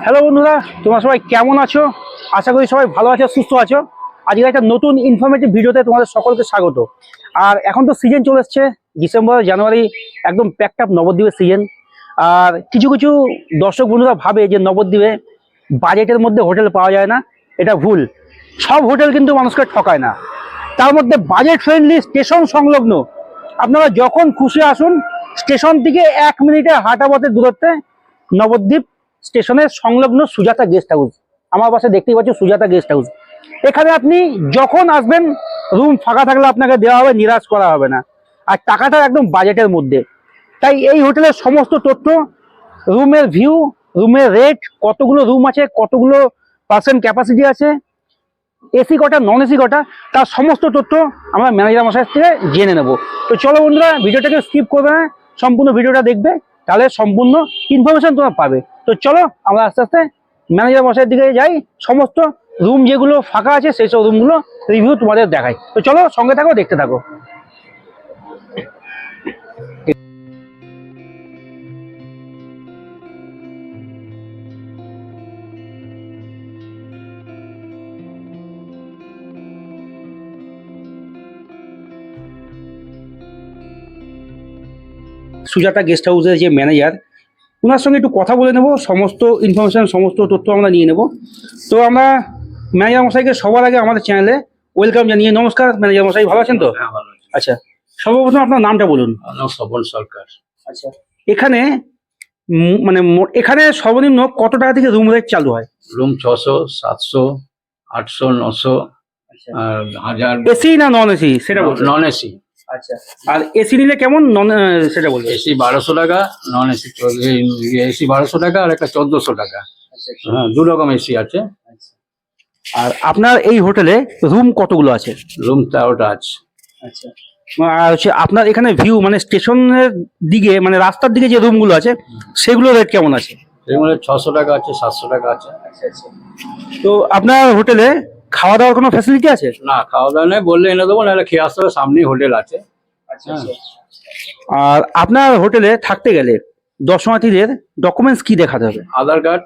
Hello বন্ধুরা, তোমরা সবাই কেমন আছো? আশা করি সবাই ভালো আছো, সুস্থ আছো। আজকে একটা নতুন ইনফরমেটিভ ভিডিওতে তোমাদের সকলকে স্বাগত। আর এখন তো সিজন চলে এসছে ডিসেম্বর জানুয়ারি একদম প্যাকটাপ নবদ্বীপের সিজন আর কিছু কিছু দর্শক বন্ধুরা ভাবে যে নবদ্বীপে বাজেটের মধ্যে হোটেল পাওয়া যায় না, এটা ভুল। সব হোটেল কিন্তু মানুষকে ঠকায় না। তার মধ্যে বাজেট ফ্রেন্ডলি স্টেশন সংলগ্ন। আপনারা যখন খুশি আসুন স্টেশন থেকে এক মিনিটে হাঁটা পথের দূরত্বে নবদ্বীপ স্টেশনের সংলগ্ন সুজাতা গেস্ট হাউস আমার পাশে দেখতেই পাচ্ছি সুজাতা গেস্ট হাউস এখানে আপনি যখন আসবেন রুম ফাঁকা থাকলে আপনাকে দেওয়া হবে, নিরাশ করা হবে না। আর টাকাটা একদম বাজেটের মধ্যে। তাই এই হোটেলের সমস্ত তথ্য, রুমের ভিউ রুমের রেট কতগুলো রুম আছে, কতগুলো পার্সেন্ট ক্যাপাসিটি আছে এসি কটা নন এসি কটা, তার সমস্ত তথ্য আমরা ম্যানেজার মশাই থেকে জেনে নেব। তো চলো বন্ধুরা ভিডিওটাকে স্কিপ করবে না, সম্পূর্ণ ভিডিওটা দেখবে, তাহলে সম্পূর্ণ ইনফরমেশন তোমরা পাবে। তো চলো, আমরা আস্তে আস্তে ম্যানেজার মশাইয়ের দিকে যাই। সমস্ত রুম যেগুলো ফাঁকা আছে, সেই সব রুমগুলো রিভিউ তোমাদের দেখাই। তো চলো, সঙ্গে থাকো, দেখতে থাকো। সুজাতা গেস্ট হাউসের যে ম্যানেজার ওনার সঙ্গে একটু কথা বলে নেব সমস্ত ইনফরমেশন সমস্ত তথ্য আমরা নিয়ে নেব। তো আমরা ম্যানেজার মশাইকে সবার আগে আমাদের চ্যানেলে ওয়েলকাম জানিয়ে নমস্কার ম্যানেজার মশাই ভালো আছেন তো? হ্যাঁ। আচ্ছা সর্বপ্রথম আপনার নামটা বলুন। স্বপন সরকার। আচ্ছা এখানে মানে এখানে সর্বনিম্ন কত টাকা থেকে রুম রেট চালু হয়? রুম ছশো সাতশো আটশো নশো আর হাজার এসি না নন এসি সেটা নন এসি আচ্ছা। আর এসি নিলে কেমন নন সেটা বলবেন এসি বারোশো টাকা নন এসি এসি বারোশো টাকা আর একটা চোদ্দশো টাকা। হ্যাঁ দু রকম এসি আছে। আর আপনার এই হোটেলে রুম কতগুলো আছে? রুম তেরোটা আছে। আচ্ছা। আর হচ্ছে আপনার এখানে ভিউ মানে স্টেশনের দিকে মানে রাস্তার দিকে যে রুমগুলো আছে সেগুলো রেট কেমন আছে? সেগুলো ছশো টাকা আছে সাতশো টাকা আছে। তো আপনার হোটেলে খাওয়া দাওয়ার কোনো ফ্যাসিলিটি আছে? না খাওয়া দাওয়া নেই বললে এনে দেবো নাহলে খেয়ে আসতে হবে সামনেই হোটেল আছে। হ্যাঁ। আর আপনার হোটেলে থাকতে গেলে দর্শনার্থীদের ডকুমেন্টস কি দেখাতে হবে? আধার কার্ড।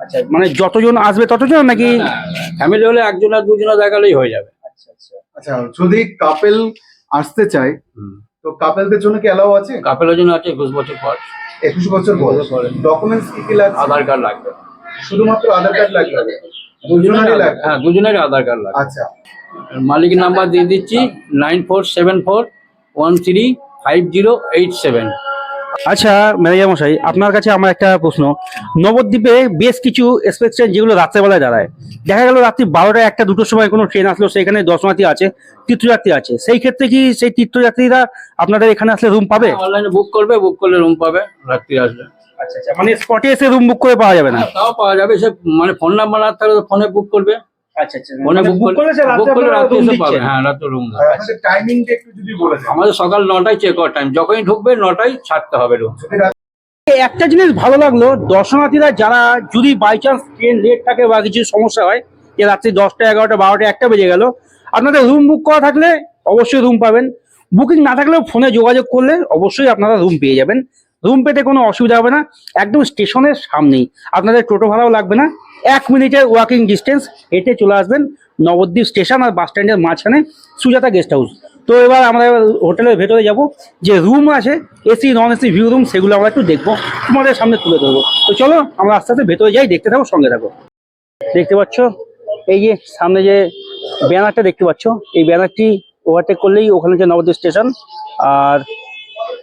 আচ্ছা মানে যতজন আসবে ততজন নাকি ফ্যামিলি হলে একজন আর দুজনে দেখালেই হয়ে যাবে। আচ্ছা যদি কাপেল আসতে চায় হুম। তো কাপেলদের জন্য কি অ্যালাউ আছে? কাপেলের জন্য আছে একুশ বছর পর। একুশ বছর বয়স পরে। ডকুমেন্টস কি কি লাগবে? আধার কার্ড লাগবে। শুধুমাত্র আধার কার্ড লাগবে। দুজনেরই লাগবে হ্যাঁ দুজনেরই আধার কার্ড লাগবে। আচ্ছা। মালিক নাম্বার দিয়ে দিচ্ছি nine four seven four one three five zero eight seven. আচ্ছা ম্যানেজার মশাই আপনার কাছে আমার একটা প্রশ্ন। নবদ্বীপে বেশ কিছু এক্সপ্রেস ট্রেন যেগুলো রাত্রেবেলায় দাঁড়ায়। দেখা গেল রাত্রি বারোটা একটা দুটোর সময় কোনো ট্রেন আসলো সেখানে দর্শনার্থী আছে তীর্থযাত্রী আছে। সেই ক্ষেত্রে কি সেই তীর্থযাত্রীরা আপনাদের এখানে আসলে রুম পাবে? অনলাইনে বুক করবে বুক করলে রুম পাবে রাত্রি আসলে আচ্ছা আচ্ছা মানে স্পটে এসে রুম বুক করে পাওয়া যাবে না? হ্যাঁ, তাও পাওয়া যাবে সে মানে ফোন নাম্বার না থাকলে ফোনে বুক করবে। আচ্ছা আচ্ছা পাবে। হ্যাঁ আমাদের সকাল নটায় চেক আউট টাইম যখনই ঢুকবে নটায় ছাড়তে হবে রুম একটা জিনিস ভালো লাগল দর্শনার্থীরা যারা যদি বাই চান্স ট্রেন লেট থাকে বা কিছু সমস্যা হয় যে রাত্রি দশটা এগারোটা বারোটা একটা বেজে গেল আপনাদের রুম বুক করা থাকলে অবশ্যই রুম পাবেন। বুকিং না থাকলেও ফোনে যোগাযোগ করলে অবশ্যই আপনারা রুম পেয়ে যাবেন। রুম পেতে কোনো অসুবিধা হবে না। একদম স্টেশনের সামনেই। আপনাদের টোটো ভাড়াও লাগবে না। এক মিনিটের ওয়াকিং ডিস্টেন্স হেঁটে চলে আসবেন নবদ্বীপ স্টেশন আর বাস স্ট্যান্ডের মাঝখানে সুজাতা গেস্ট হাউস তো এবার আমরা হোটেলের ভেতরে যাব। যে রুম আছে AC non AC view room সেগুলো আমরা একটু দেখব। তোমাদের সামনে তুলে ধরবো। তো চলো, আমরা আস্তে আস্তে ভেতরে যাই, দেখতে থাকো, সঙ্গে থাকো। দেখতে পাচ্ছ? এই যে সামনে যে ব্যানারটা দেখতে পাচ্ছ, এই ব্যানারটি ওভারটেক করলেই ওখানে যে নবদ্বীপ স্টেশন আর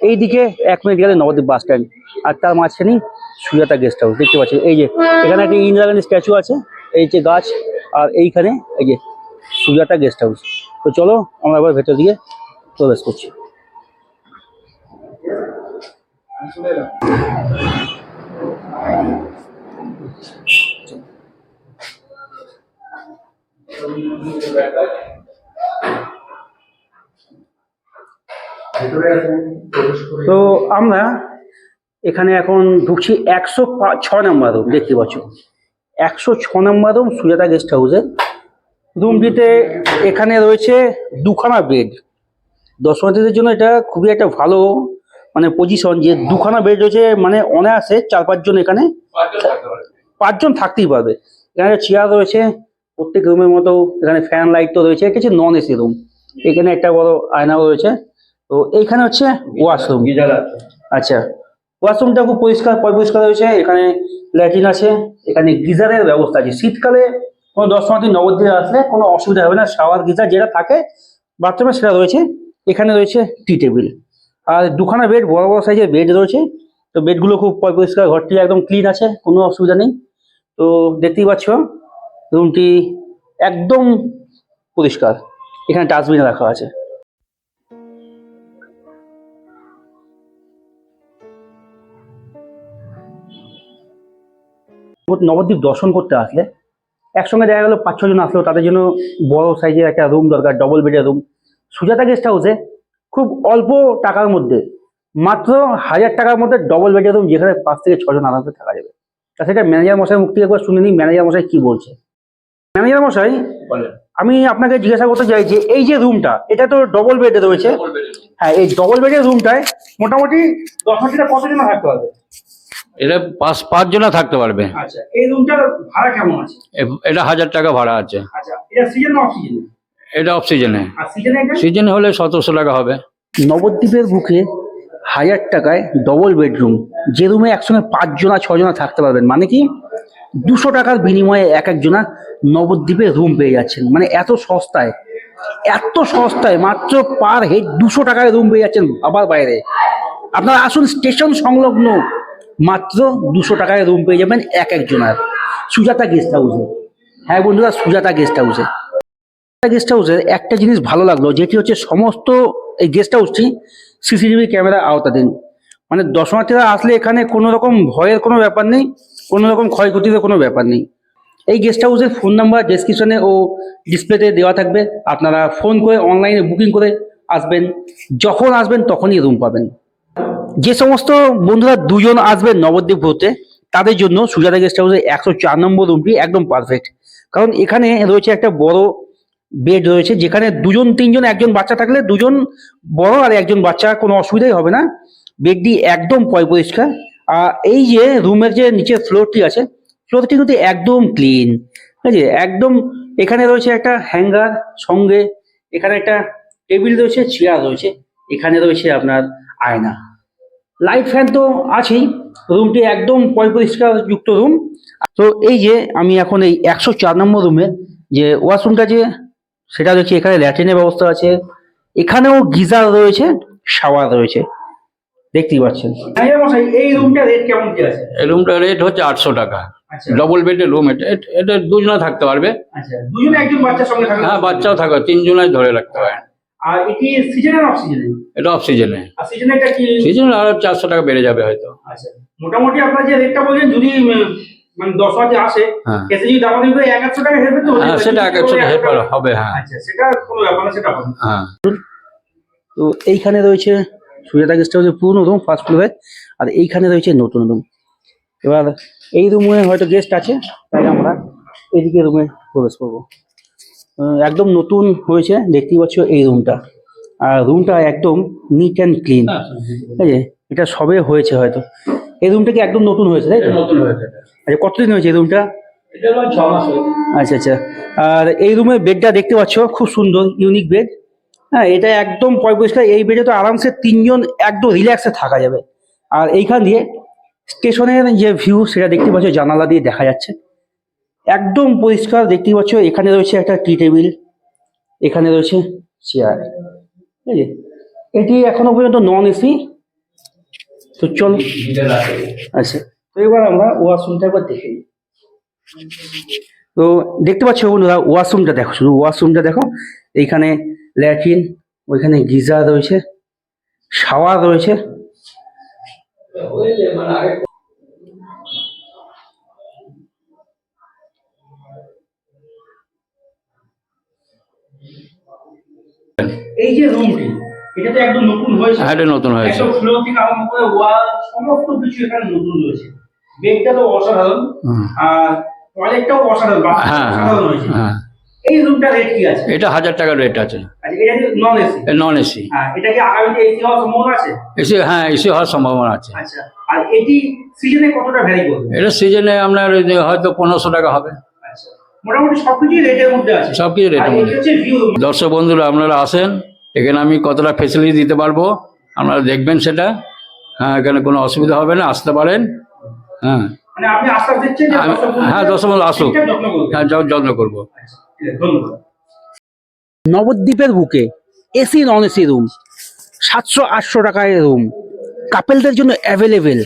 এই দিকে এক মিনিট গেলে নবদ্বীপ বাস স্ট্যান্ড। আর তার মাঝখানেই সুজাতা গেস্ট হাউস, দেখতে পাচ্ছি এই যে, এখানে একটা ইন্দিরা গান্ধী স্ট্যাচু আছে, এই যে গাছ, আর এইখানে এই যে সুজাতা গেস্ট হাউস। তো চলো, আমরা এবার ভেতর দিকে প্রবেশ করছি। ভেতরে এখন প্রবেশ করে তো আমরা এখানে এখন ঢুকছি একশো ছ নম্বর রুম দেখতে পাচ্ছ। একশো ছ নম্বর রুম সুজাতা গেস্ট হাউসের রুমটিতে এখানে রয়েছে দুখানা বেড দর্শনার্থীদের জন্য এটা খুবই একটা ভালো মানে পজিশন যে দুখানা বেড রয়েছে মানে অনায়াসে চার পাঁচজন এখানে পাঁচজন থাকতেই পারবে। এখানে চেয়ার রয়েছে প্রত্যেক রুমের মতো এখানে ফ্যান লাইট তো রয়েছে কিছু নন এসি রুম এখানে একটা বড় আয়নাও রয়েছে। তো এইখানে হচ্ছে ওয়াশরুম আচ্ছা ওয়াশরুমটা খুব পরিষ্কার পরিষ্কার রয়েছে এখানে ল্যাট্রিন আছে এখানে গিজারের ব্যবস্থা আছে। শীতকালে কোনো দর্শনার্থী নবদ্বীপে আসলে কোনো অসুবিধা হবে না। শাওয়ার গিজার যেটা থাকে বাথরুমে সেটা রয়েছে। এখানে রয়েছে টি টেবিল। আর দুখানা বেড বড় বড় সাইজের বেড রয়েছে। তো বেডগুলো খুব পরিষ্কার ঘরটি একদম ক্লিন আছে কোনো অসুবিধা নেই। তো দেখতেই পাচ্ছ রুমটি একদম পরিষ্কার। এখানে ডাস্টবিন রাখা আছে। নবদ্বীপ দর্শন করতে আসলে। একসঙ্গে দেখা গেল পাঁচ ছজন আসলো তাদের জন্য বড় সাইজের একটা রুম দরকার ডবল বেডের রুম সুজাতা গেস্ট হাউসে খুব অল্প টাকার মধ্যে মাত্র হাজার টাকার মধ্যে ডবল বেডের রুম যেখানে পাঁচ থেকে ছজন আরামসে থাকা যাবে। তা সেটা ম্যানেজার মশাই মুখ থেকে একবার শুনে নিই ম্যানেজার মশাই কি বলছে। ম্যানেজার মশাই বলেন। আমি আপনাকে জিজ্ঞাসা করতে চাই যে এই যে রুমটা এটা তো ডবল বেডে রয়েছে। হ্যাঁ এই ডবল বেডের রুমটায় মোটামুটি দশ দর্শনার্থীরা কতজন থাকতে পারবে এটা পাঁচ পাঁচজনা থাকতে পারবে। আচ্ছা এই রুমটার ভাড়া কেমন আছে? এটা হাজার টাকা ভাড়া আছে। আচ্ছা এটা সিজন অফ সিজন এটা অফ সিজনে সিজনে সিজন হলে সতেরোশো টাকা হবে। নবদ্বীপের বুকে হাজার টাকায় ডবল বেডরুম যে রুমে একসঙ্গে পাঁচজনা ছজনা থাকতে পারবেন। মানে কি? দুশো টাকার বিনিময়ে এক একজনা নবদ্বীপে রুম পেয়ে যাচ্ছেন। মানে এত সস্তায় এত সস্তায় মাত্র পার হেড দুশো টাকায় রুম পেয়ে যাচ্ছেন আবার বাইরে। আপনারা আসুন স্টেশন সংলগ্ন মাত্র দুশো টাকায় রুম পেয়ে যাবেন এক একজনার। সুজাতা গেস্ট হাউসে হ্যাঁ বন্ধুরা, সুজাতা গেস্ট হাউসে গেস্ট হাউসের একটা জিনিস ভালো লাগল, যেটি হচ্ছে সমস্ত এই গেস্ট হাউসটি সিসিটিভি ক্যামেরা আওতাধীন। মানে দর্শনার্থীরা আসলে এখানে কোনো রকম ভয়ের কোনো ব্যাপার নেই, কোনো রকম ক্ষয়ক্ষতির কোনো ব্যাপার নেই। এই গেস্ট হাউসের ফোন নাম্বার ডেসক্রিপশনে ও ডিসপ্লেতে দেওয়া থাকবে। আপনারা ফোন করে অনলাইনে বুকিং করে আসবেন। যখন আসবেন তখনই রুম পাবেন। যে সমস্ত বন্ধুরা দুজন আসবেন নবদ্বীপ ঘুরতে, তাদের জন্য সুজাতা গেস্ট হাউসের একশো চার নম্বর রুমটি একদম পারফেক্ট কারণ এখানে রয়েছে একটা বড় বেড রয়েছে, যেখানে দুজন, তিনজন, একজন বাচ্চা থাকলে দুজন বড় আর একজন বাচ্চা কোনো অসুবিধাই হবে না। বেডটি একদম পয় পরিষ্কার আর এই যে রুমের যে নিচের ফ্লোরটি আছে ফ্লোরটি কিন্তু একদম ক্লিন ঠিক আছে? একদম এখানে রয়েছে একটা হ্যাঙ্গার সঙ্গে, এখানে একটা টেবিল রয়েছে চেয়ার রয়েছে, এখানে রয়েছে আপনার আয়না। লাইট ফ্যান তো আছেই রুমটি একদম পয় পরিষ্কার যুক্ত রুম তো এই যে আমি এখন এই একশো চার নম্বর রুমে যে ওয়াশরুমটা যে সেটা দেখছি এখানে ল্যাট্রিনের ব্যবস্থা আছে। এখানেও গিজার রয়েছে শাওয়ার রয়েছে। দেখতেই পাচ্ছেন। এই রুমটা রেট কেমন কি আছে? এই রুমটা রেট হচ্ছে আটশো টাকা। ডবল বেডের রুম এটা এটা দুজনা থাকতে পারবে। আচ্ছা দুজনে একজন বাচ্চার সঙ্গে থাকবে হ্যাঁ বাচ্চাও থাকবে তিনজনাই ধরে রাখতে পারে আর এটি সিজনের অফ সিজনে এটা অফ সিজনে আর সিজনে এটা কি? সিজনে আরও চারশো টাকা বেড়ে যাবে হয়তো। আচ্ছা মোটামুটি আপনার যে রেটটা বলছেন যদি মানে দশ হাজার আসে হ্যাঁ। যদি দাম দিবে এক একশো টাকা হেরবে তো হ্যাঁ সেটা এক একশো টাকা হবে হ্যাঁ। আচ্ছা সেটা কোনো ব্যাপার না সেটা হবে। হ্যাঁ। তো এইখানে রয়েছে সুজাতা গেস্ট হাউসের পুরনো রুম ফার্স্ট ফ্লোরে আর এইখানে রয়েছে নতুন রুম এবার এই রুমে হয়তো গেস্ট আছে তাই আমরা এদিকে রুমে প্রবেশ করব। একদম নতুন হয়েছে দেখতেই পাচ্ছ এই রুমটা আর রুমটা একদম নিট অ্যান্ড ক্লিন ঠিক আছে? এটা সবে হয়েছে হয়তো। এই রুমটা কি একদম নতুন হয়েছে তাই নতুন হয়েছে আচ্ছা কতদিন হয়েছে এই রুমটা আচ্ছা আচ্ছা। আর এই রুমের বেডটা দেখতে পাচ্ছ খুব সুন্দর ইউনিক বেড হ্যাঁ এটা একদম পয় পরিষ্কার এই বেডে তো আরামসে তিনজন একদম রিল্যাক্সে থাকা যাবে। আর এইখান দিয়ে স্টেশনের যে ভিউ সেটা দেখতে পাচ্ছ জানালা দিয়ে দেখা যাচ্ছে। একদম পরিষ্কার দেখতেই পাচ্ছ, এখানে রয়েছে একটা টি টেবিল, এখানে রয়েছে চেয়ার ঠিক আছে এটি এখনও পর্যন্ত নন এসি, তো চল আচ্ছা তো এবার আমরা ওয়াশরুমটা একবার দেখে তো দেখতে পাচ্ছ বন্ধুরা, ওয়াশরুমটা দেখো, শুধু ওয়াশরুমটা দেখো, এইখানে ল্যাট্রিন, ওইখানে গিজার রয়েছে, শাওয়ার রয়েছে। এই যে রুমটি এটা তো একদম নতুন হয়েছে। হ্যাঁ এটা নতুন হয়েছে। একদম ফ্লোর থেকে আরম্ভ করে ওয়াল সমস্ত কিছু এখানে নতুন রয়েছে। বেডটা তো অসাধারণ। আর টয়লেটটাও অসাধারণ হ্যাঁ হ্যাঁ অসাধারণ হয়েছে। হ্যাঁ। এই রুমটা রেট কি আছে? এটা হাজার রেট আছে। নন এসি নন এসি এটা কি আগামীতে এসি হওয়ার সম্ভাবনা আছে? এসি হ্যাঁ এসি হওয়ার সম্ভাবনা আছে। আচ্ছা আর এটি সিজনে কতটা ভ্যারি করবে এটা সিজনে আপনার হয়তো পনেরোশো টাকা হবে। মোটামুটি সবকিছুই রেটের মধ্যে আছে। রেটের দর্শক বন্ধুরা আপনারা আসেন। এখানে আমি কতটা ফেসিলিটি দিতে পারব আপনারা দেখবেন সেটা। হ্যাঁ এখানে কোনো অসুবিধা হবে না আসতে পারেন। হ্যাঁ। মানে হ্যাঁ দর্শক বন্ধু আসুক। হ্যাঁ যত্ন করব। আচ্ছা, নবদ্বীপের বুকে এসি নন এসি রুম সাতশো আটশো টাকায় রুম কাপেলদের জন্য অ্যাভেলেবেল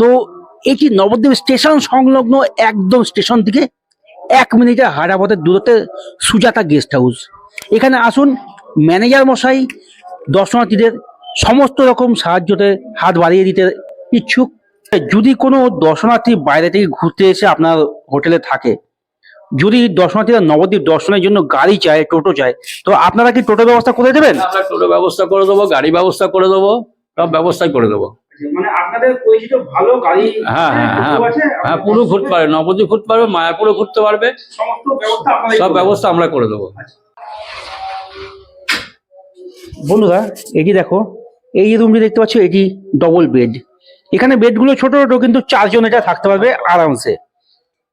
তো এটি নবদ্বীপ স্টেশন সংলগ্ন একদম স্টেশন থেকে এক মিনিটে হারাপথের দূরত্বে সুজাতা গেস্ট হাউস। এখানে আসুন, ম্যানেজার মশাই, দর্শনার্থীদের সমস্ত রকম সাহায্যতে হাত বাড়িয়ে দিতে ইচ্ছুক। যদি কোনো দর্শনার্থী বাইরে থেকে ঘুরতে এসে আপনার হোটেলে থাকে, যদি দর্শনার্থীরা নবদ্বীপ দর্শনের জন্য গাড়ি চায়, টোটো চায়, তো আপনারা কি টোটো ব্যবস্থা করে দেবেন? টোটো ব্যবস্থা করে দেবো, গাড়ি ব্যবস্থা করে দেবো, সব ব্যবস্থাই করে দেবো। মানে আপনাদের পরিচিত ভালো গাড়ি হ্যাঁ হ্যাঁ হ্যাঁ। হ্যাঁ পুরো ঘুরতে পারবে নবদ্বীপ ঘুরতে পারবে মায়াপুরও ঘুরতে পারবে। সমস্ত ব্যবস্থা আপনাদের সব ব্যবস্থা আমরা করে দেবো। বন্ধুরা এটি দেখো। এই যে রুমটি দেখতে পাচ্ছ এটি ডবল বেড এখানে বেডগুলো ছোট ছোট কিন্তু চারজন এটা থাকতে পারবে আরামসে।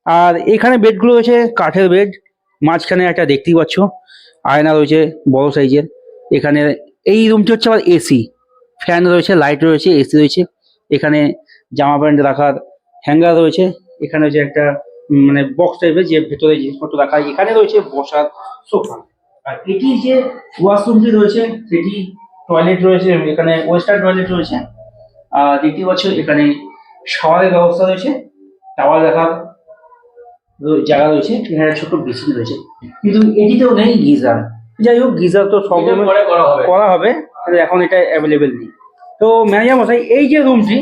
আর এখানে বেডগুলো রয়েছে কাঠের বেড মাঝখানে একটা দেখতেই পাচ্ছ আয়না রয়েছে বড় সাইজের এখানে এই রুমটি হচ্ছে আবার এসি ফ্যান রয়েছে লাইট রয়েছে এসি রয়েছে। এখানে জামা প্যান্ট রাখার হ্যাঙ্গার রয়েছে। এখানে যে একটা মানে বক্স টাইপের যে ভেতরে জিনিসপত্র রাখা। এখানে রয়েছে বসার সোফা আর এটি যে ওয়াশরুমটি রয়েছে সেটি টয়লেট রয়েছে এখানে ওয়েস্টার্ন টয়লেট রয়েছে। আর দেখতে পাচ্ছ এখানে শাওয়ারের ব্যবস্থা রয়েছে টাওয়ার রাখার জায়গা রয়েছে এখানে ছোট বেসিন রয়েছে। কিন্তু এটিতেও নেই গিজার। যাই হোক গিজার তো সব করা হবে। করা হবে। কিন্তু এখন এটা অ্যাভেলেবেল নেই। তো ম্যানেজার মশাই এই যে রুমটি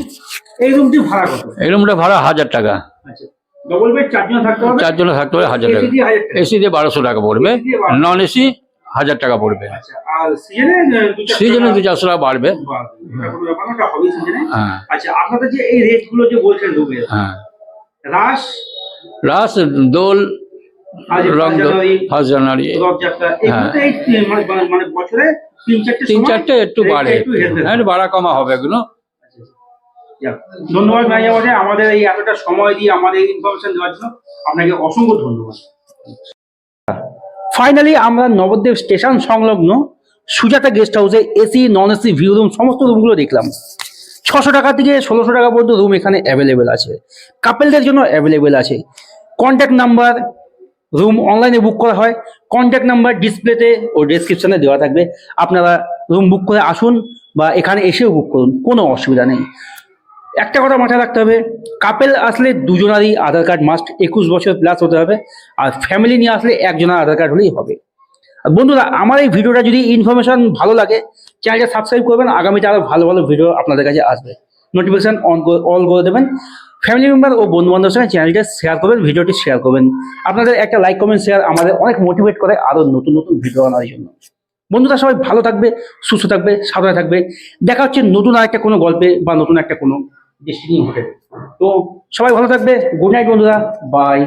এই রুমটি ভাড়া কত? এই রুমটা ভাড়া হাজার টাকা। আচ্ছা ডবল বেড চারজন থাকতে হবে? চারজনে থাকতে হবে হাজার টাকা। এসি দিয়ে বারোশো টাকা পড়বে AC দিয়ে 1200 নন এসি হাজার টাকা পড়বে। আচ্ছা সিজনে সিজনে দু চারশো টাকা বাড়বে। হ্যাঁ। আচ্ছা আপনাদের যে এই রেট যে বলছেন রুমের হ্যাঁ। রাস রাস দোল রং ফার্স্ট জানুয়ারি, মানে বছরে তিন চারটে একটু বাড়ে একটু হ্যাঁ বাড়া কমা হবে এগুলো। ধন্যবাদ ভাই আমাদের আমাদের এই এতটা সময় দিয়ে আমাদের ইনফরমেশন দেওয়ার জন্য আপনাকে অসংখ্য ধন্যবাদ। ফাইনালি আমরা নবদ্বীপ স্টেশন সংলগ্ন সুজাতা গেস্ট হাউসে AC non AC view room সমস্ত রুমগুলো দেখলাম। ছশো টাকা থেকে ষোলোশো টাকা পর্যন্ত রুম এখানে অ্যাভেলেবেল আছে। কাপেলদের জন্য অ্যাভেলেবেল আছে। কন্ট্যাক্ট নাম্বার রুম অনলাইনে বুক করা হয়। কন্ট্যাক্ট নাম্বার ডিসপ্লেতে ও ডেসক্রিপশনে দেওয়া থাকবে। আপনারা রুম বুক করে আসুন বা এখানে এসেও বুক করুন, কোনো অসুবিধা নেই। একটা কথা মাথায় রাখতে হবে কাপেল আসলে দুজনারই আধার কার্ড মাস্ট একুশ বছর প্লাস হতে হবে। আর ফ্যামিলি নিয়ে আসলে একজনের আধার কার্ড হলেই হবে। আর বন্ধুরা, আমার এই ভিডিওটা যদি ইনফরমেশন ভালো লাগে চ্যানেলটা সাবস্ক্রাইব করবেন। আগামীতে আরও ভালো ভালো ভিডিও আপনাদের কাছে আসবে। নোটিফিকেশন অন অল করে দেবেন। ফ্যামিলি মেম্বার ও বন্ধু বান্ধবের সঙ্গে চ্যানেলটা শেয়ার করবেন ভিডিওটি শেয়ার করবেন। আপনাদের একটা লাইক কমেন্ট শেয়ার আমাদের অনেক মোটিভেট করে আরও নতুন নতুন ভিডিও আনার জন্য। বন্ধুরা সবাই ভালো থাকবে, সুস্থ থাকবে, সাবধানে থাকবে। দেখা হচ্ছে নতুন আর একটা কোনো গল্পে বা নতুন একটা কোনো ডেস্টিনি হোটেল তো সবাই ভালো থাকবে। গুড নাইট বন্ধুরা। বাই